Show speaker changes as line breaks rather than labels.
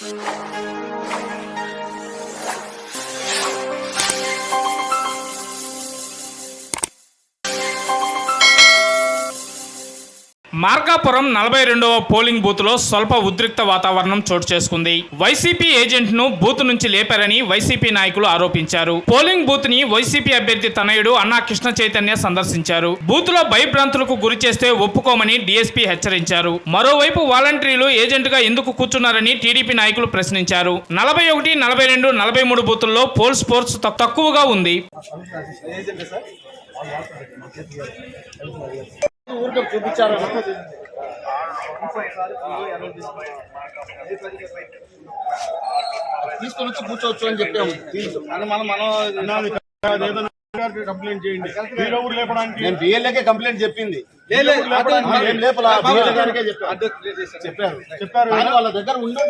Thank you. Markapuram నలభై రెండవ polling బూత్లో స్వల్ప ఉద్రిక్త వాతావరణం చోటు చేసుకుంది. వైసీపీ ఏజెంట్ను బూత్ నుంచి లేపారని వైసీపీ నాయకులు ఆరోపించారు. పోలింగ్ బూత్ని వైసీపీ అభ్యర్థి తనయుడు అన్నా కృష్ణ చైతన్య సందర్శించారు. బూత్లో భయభ్రాంతులకు గురి చేస్తే ఒప్పుకోమని డీఎస్పీ హెచ్చరించారు. మరోవైపు వాలంటీర్లు ఏజెంట్గా ఎందుకు కూర్చున్నారని టీడీపీ నాయకులు ప్రశ్నించారు. నలభై ఒకటి నలభై రెండు నలభై మూడు బూతుల్లో పోల్ స్పోర్ట్స్ తక్కువగా ఉంది.
ఊరికి చూపించారు. తీసుకొని వచ్చి కూర్చోవచ్చు అని చెప్పాము. మనం మనం
కంప్లైంట్ చేయండి. మీరు లేపడానికి
నేను బిఎల్ఏకే కంప్లైంట్ చెప్పింది. చెప్పారు.
చెప్పారు.
కానీ వాళ్ళ దగ్గర ఉండి